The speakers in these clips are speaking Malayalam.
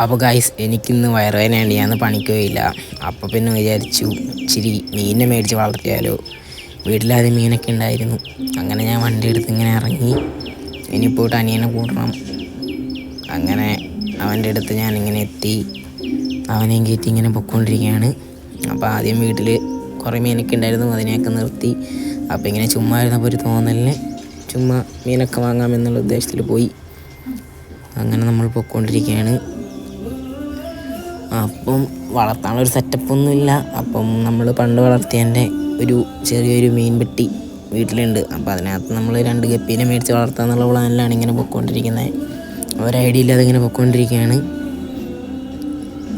അപ്പോൾ ഗൈസ് എനിക്കിന്ന് വയറുവേനയുണ്ട് ഞാൻ പണിക്കുകയില്ല അപ്പോൾ പിന്നെ വിചാരിച്ചു ഇച്ചിരി മീനിനെ മേടിച്ച് വളർത്തിയാലോ. വീട്ടിലാദ്യം മീനൊക്കെ ഉണ്ടായിരുന്നു. അങ്ങനെ ഞാൻ വണ്ടി എടുത്ത് ഇങ്ങനെ ഇറങ്ങി. ഇനി പോയിട്ട് അനിയനെ കൂട്ടണം. അങ്ങനെ അവന്റെ അടുത്ത് ഞാൻ ഇങ്ങനെ എത്തി. അവനെയും കയറ്റി ഇങ്ങനെ പൊയ്ക്കൊണ്ടിരിക്കുകയാണ്. അപ്പോൾ ആദ്യം വീട്ടിൽ കുറേ മീനൊക്കെ ഉണ്ടായിരുന്നു. അതിനെയൊക്കെ നിർത്തി. അപ്പോൾ ഇങ്ങനെ ചുമ്മാ ഇരുന്നപ്പോൾ ഒരു തോന്നലിന് ചുമ്മാ മീനൊക്കെ വാങ്ങാമെന്നുള്ള ഉദ്ദേശത്തിൽ പോയി. അങ്ങനെ നമ്മൾ പൊയ്ക്കൊണ്ടിരിക്കുകയാണ്. അപ്പം വളർത്താനുള്ള ഒരു സെറ്റപ്പ് ഒന്നുമില്ല അപ്പം നമ്മൾ പണ്ട് വളർത്തിയതിന്റെ ഒരു ചെറിയൊരു മീൻ പെട്ടി വീട്ടിലുണ്ട്. അപ്പോൾ അതിനകത്ത് നമ്മൾ രണ്ട് ഗപ്പീനെ മേടിച്ച് വളർത്താമെന്നുള്ള പ്ലാനിലാണ് ഇങ്ങനെ പൊയ്ക്കൊണ്ടിരിക്കുന്നത് ഒരു ഐഡിയ ഇല്ലാതെ ഇങ്ങനെ പൊയ്ക്കൊണ്ടിരിക്കുകയാണ്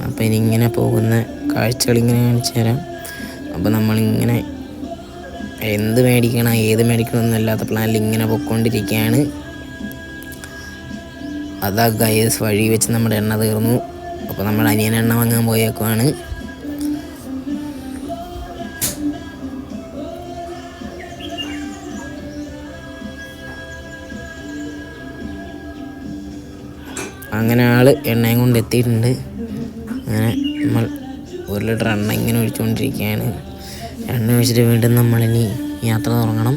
അപ്പോൾ ഇനിയിങ്ങനെ പോകുന്ന കാഴ്ചകൾ ഇങ്ങനെ കാണിച്ചു തരാം. അപ്പോൾ നമ്മളിങ്ങനെ എന്ത് മേടിക്കണം ഏത് മേടിക്കണം എന്നല്ലാത്ത പ്ലാനിൽ ഇങ്ങനെ പൊയ്ക്കൊണ്ടിരിക്കുകയാണ് അതാ ഗൈസ് വഴി വെച്ച് നമ്മുടെ എണ്ണ തീർന്നു. അപ്പോൾ നമ്മൾ അനിയൻ എണ്ണ വാങ്ങാൻ പോയേക്കുവാണ്. അങ്ങനെ ആൾ എണ്ണയും കൊണ്ട് എത്തിയിട്ടുണ്ട്. അങ്ങനെ നമ്മൾ ഒരു ലിറ്റർ എണ്ണ ഇങ്ങനെ ഒഴിച്ചുകൊണ്ടിരിക്കുകയാണ്. എണ്ണ ഒഴിച്ചിട്ട് വീണ്ടും നമ്മളിനി യാത്ര തുടങ്ങണം.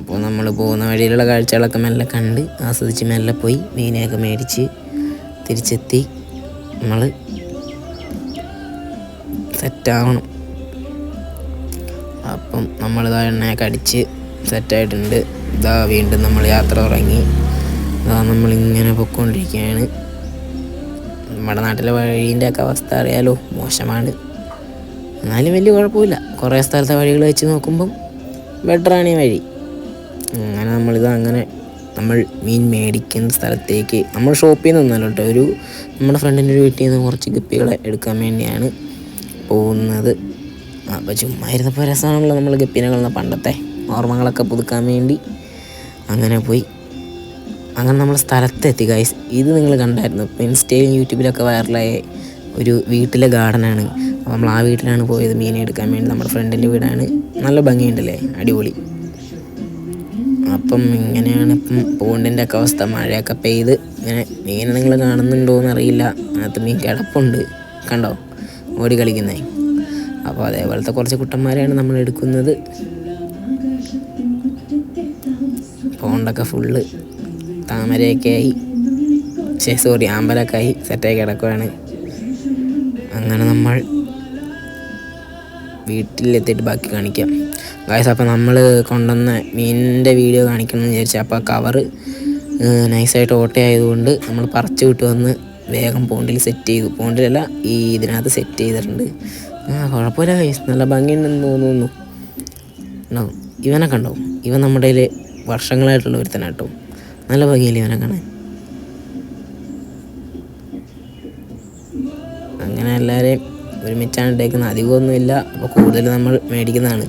അപ്പോൾ നമ്മൾ പോകുന്ന വഴിയിലുള്ള കാഴ്ചകളൊക്കെ മെല്ലെ കണ്ട് ആസ്വദിച്ച് മെല്ലെ പോയി മീനെയൊക്കെ മേടിച്ച് തിരിച്ചെത്തി. നമ്മൾ സെറ്റാവണം. അപ്പം നമ്മൾ നമ്മളിതാ എണ്ണയൊക്കെ അടിച്ച് സെറ്റായിട്ടുണ്ട്. ഇതാ വീണ്ടും നമ്മൾ യാത്ര തുടങ്ങി. ഇതാ നമ്മളിങ്ങനെ പൊയ്ക്കൊണ്ടിരിക്കുകയാണ് നമ്മുടെ നാട്ടിലെ വഴീന്റെ ഒക്കെ അവസ്ഥ അറിയാലോ മോശമാണ്. എന്നാലും വലിയ കുഴപ്പമില്ല. കുറേ സ്ഥലത്തെ വഴികൾ വെച്ച് നോക്കുമ്പം ബെറ്ററാണ് ഈ വഴി. അങ്ങനെ നമ്മളിത് അങ്ങനെ നമ്മൾ മീൻ മേടിക്കുന്ന സ്ഥലത്തേക്ക് നമ്മൾ ഷോപ്പിൽ നിന്നല്ല കേട്ടോ. ഒരു നമ്മുടെ ഫ്രണ്ടിന്റെ ഒരു വീട്ടിൽ നിന്ന് കുറച്ച് ഗപ്പികളെ എടുക്കാൻ വേണ്ടിയാണ് പോകുന്നത്. അപ്പോൾ ചുമ്മാ ഇരുന്നപ്പോൾ രസമാണല്ലോ നമ്മൾ ഗപ്പിനെ പണ്ടത്തെ ഓർമ്മകളൊക്കെ പുതുക്കാൻ വേണ്ടി അങ്ങനെ പോയി. അങ്ങനെ നമ്മൾ സ്ഥലത്തെത്തി ഗൈസ് ഇത് നിങ്ങൾ കണ്ടായിരുന്നു. ഇൻസ്റ്റയിലും യൂട്യൂബിലൊക്കെ വൈറലായ ഒരു വീട്ടിലെ ഗാർഡനാണ് അപ്പോൾ നമ്മൾ ആ വീട്ടിലാണ് പോയത്. മീനെ എടുക്കാൻ വേണ്ടി നമ്മുടെ ഫ്രണ്ടിന്റെ വീടാണ്. നല്ല ഭംഗിയുണ്ടല്ലേ? അടിപൊളി. അപ്പം ഇങ്ങനെയാണ് ഇപ്പം പോണ്ടിന്റെ ഒക്കെ അവസ്ഥ. മഴയൊക്കെ പെയ്ത് ഇങ്ങനെ മീൻ നിങ്ങൾ കാണുന്നുണ്ടോ എന്നറിയില്ല. അതിനകത്ത് മീൻ കിടപ്പുണ്ട്. കണ്ടോ? ഓടി കളിക്കുന്നേ. അപ്പോൾ അതേപോലത്തെ കുറച്ച് കുട്ടന്മാരെയാണ് നമ്മൾ എടുക്കുന്നത്. പോണ്ടൊക്കെ ഫുള്ള് താമരയൊക്കെ ആയി. ശേ സോറി ആമ്പലൊക്കെ ആയി. സെറ്റായി കിടക്കുകയാണ് അങ്ങനെ നമ്മൾ വീട്ടിലെത്തിയിട്ട് ബാക്കി കാണിക്കാം. ഗായസ് അപ്പോൾ നമ്മൾ കൊണ്ടുവന്ന മീനിന്റെ വീഡിയോ കാണിക്കണം എന്ന് വിചാരിച്ചു അപ്പോൾ കവറ് നൈസായിട്ട് ഓട്ടയായതുകൊണ്ട് നമ്മൾ പറിച്ചു വിട്ട് വന്ന് വേഗം പോണ്ടിൽ സെറ്റ് ചെയ്തു. പോണ്ടിലല്ല ഈ ഇതിനകത്ത് സെറ്റ് ചെയ്തിട്ടുണ്ട്. ആ കുഴപ്പമില്ല ഗൈസ് നല്ല ഭംഗിയുണ്ടെന്ന് തോന്നുന്നു. ഉണ്ടാവും ഇവനെ കണ്ടോ? ഇവൻ നമ്മുടെ വർഷങ്ങളായിട്ടുള്ള ഒരുത്തനാട്ടോ. നല്ല ഭംഗിയില്ലേ ഇവനെ കാണാൻ? അങ്ങനെ എല്ലാവരെയും ഒരുമിച്ചാണ് ഇട്ടേക്കുന്നത് അധികമൊന്നുമില്ല. അപ്പോൾ കൂടുതൽ നമ്മൾ മേടിക്കുന്നതാണ്.